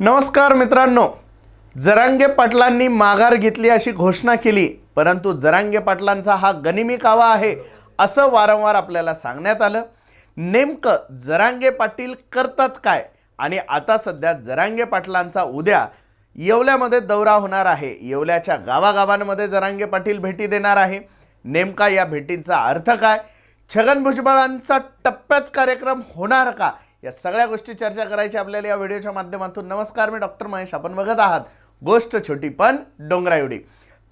नमस्कार मित्रांनो. जरांगे पाटलांनी माघार घेतली अशी घोषणा केली परंतु जरांगे पाटलांचा हा गनिमी कावा आहे असं वारंवार आपल्याला सांगण्यात आलं. नेमकं जरांगे पाटील करतात काय? आणि आता सध्या जरांगे पाटलांचा उद्या येवल्यामध्ये दौरा होणार आहे. येवल्याच्या गावागावांमध्ये जरांगे पाटील भेटी देणार आहे. नेमका या भेटींचा अर्थ काय? छगन भुजबळांचा टप्प्यात कार्यक्रम होणार का? या सगळ्या गोष्टी चर्चा करायची आपल्याला या व्हिडिओच्या माध्यमातून. नमस्कार मी डॉक्टर महेश. आपण बघत आहात गोष्ट छोटी पण डोंगरा एवढी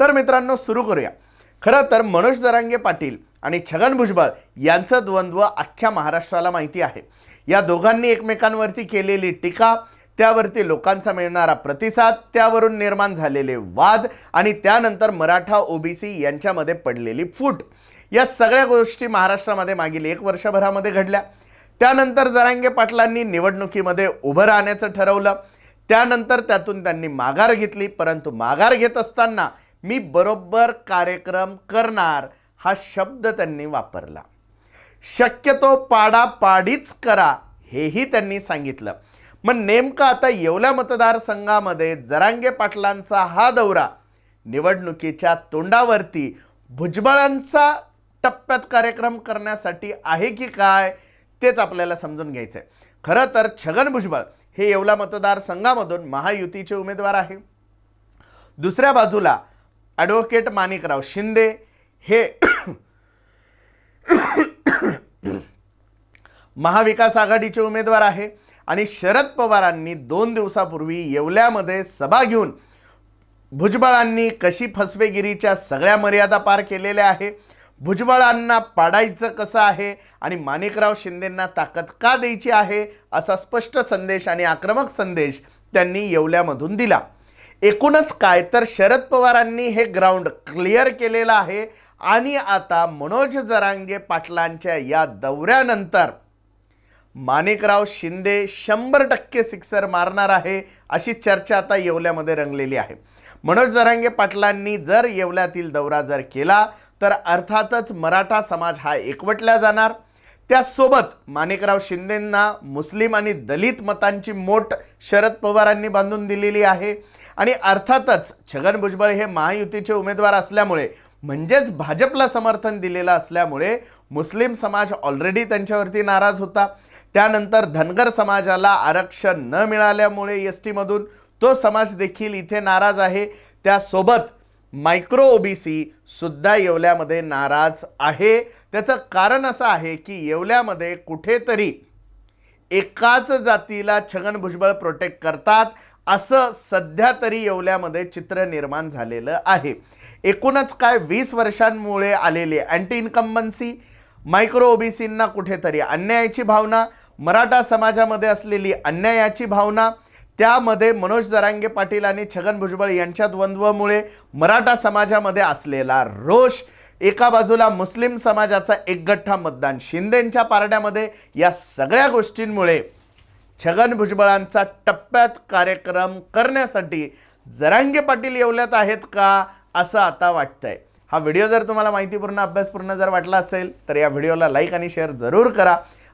तर मित्रांनो सुरू करूया. खरं तर मनोज दरांगे पाटील आणि छगन भुजबळ यांचं द्वंद्व अख्ख्या महाराष्ट्राला माहिती आहे. या दोघांनी एकमेकांवरती केलेली टीका त्यावरती लोकांचा मिळणारा प्रतिसाद त्यावरून निर्माण झालेले वाद आणि त्यानंतर मराठा ओबीसी यांच्यामध्ये पडलेली फूट. या सगळ्या गोष्टी महाराष्ट्रामध्ये मागील एक वर्षभरामध्ये घडल्या. त्यानंतर जरांगे पाटलांनी निवडणुकीमध्ये उभं राहण्याचं ठरवलं. त्यानंतर त्यातून त्यांनी माघार घेतली परंतु माघार घेत असताना मी बरोबर कार्यक्रम करणार हा शब्द त्यांनी वापरला. शक्यतो पाडापाडीच करा हेही त्यांनी सांगितलं. मग नेमकं आता येवला मतदारसंघामध्ये जरांगे पाटलांचा हा दौरा निवडणुकीच्या तोंडावरती भुजबळांचा टप्प्यात कार्यक्रम करण्यासाठी आहे की काय? तेच आपल्याला समजून घ्यायचं आहे खरं तर छगन भुजबळ हे येवला मतदारसंघामधून महायुतीचे उमेदवार आहे. दुसऱ्या बाजूला ॲडव्होकेट माणिकराव शिंदे हे महाविकास आघाडीचे उमेदवार आहे आणि शरद पवारांनी दोन दिवसापूर्वी येवल्यामध्ये सभा घेऊन भुजबळांनी कशी फसवेगिरीच्या सगळ्या मर्यादा पार केलेल्या आहे भुजबळांना पाडायचं कसं आहे आणि माणिकराव शिंदेंना ताकद का द्यायची आहे असा स्पष्ट संदेश आणि आक्रमक संदेश त्यांनी येवल्यामधून दिला. एकूणच काय तर शरद पवारांनी हे ग्राउंड क्लिअर केलेलं आहे आणि आता मनोज जरांगे पाटलांच्या या दौऱ्यानंतर माणिकराव शिंदे शंभर टक्के सिक्सर मारणार आहे अशी चर्चा आता येवल्यामध्ये रंगलेली आहे. मनोज जरांगे पाटलांनी जर येवल्यातील दौरा जर केला तर अर्थातच मराठा समाज हा एकवटला जाणार. त्यासोबत माणिकराव शिंदेंना मुस्लिम आणि दलित मतांची मोठ शरद पवारांनी बांधून दिलेली आहे. आणि अर्थातच छगन भुजबळ हे महायुतीचे उमेदवार असल्यामुळे म्हणजेच भाजपला समर्थन दिलेलं असल्यामुळे मुस्लिम समाज ऑलरेडी त्यांच्यावरती नाराज होता. त्यानंतर धनगर समाजाला आरक्षण न मिळाल्यामुळे एस टीमधून तो समाज देखील इथे नाराज आहे. त्यासोबत मायक्रो ओबीसी सुद्धा येवल्यामध्ये नाराज आहे. त्याचं कारण असं आहे की येवल्यामध्ये कुठेतरी एकाच जातीला छगन भुजबळ प्रोटेक्ट करतात असं सध्या तरी येवल्यामध्ये चित्र निर्माण झालेलं आहे. एकूणच काय वीस वर्षांमुळे आलेली अँटी इन्कम्बन्सी मायक्रो ओबीसींना कुठेतरी अन्यायाची भावना मराठा समाजामध्ये असलेली अन्यायाची भावना त्यामध्ये मनोज जरांगे पाटील आणि छगन भुजबळ यांच्या द्वंद्वमुळे मराठा समाजामध्ये असलेला रोष एका बाजूला मुस्लिम समाजाचा एकगठ्ठा मतदान शिंदेंच्या पारड्यामध्ये या सगळ्या गोष्टींमुळे छगन भुजबळांचा टप्प्यात कार्यक्रम करण्यासाठी जरांगे पाटील येवल्यात आहेत का असं आता वाटतंय. हा व्हिडिओ जर तुम्हाला माहितीपूर्ण अभ्यासपूर्ण जर वाटला असेल तर या व्हिडिओला लाईक आणि शेअर जरूर करा.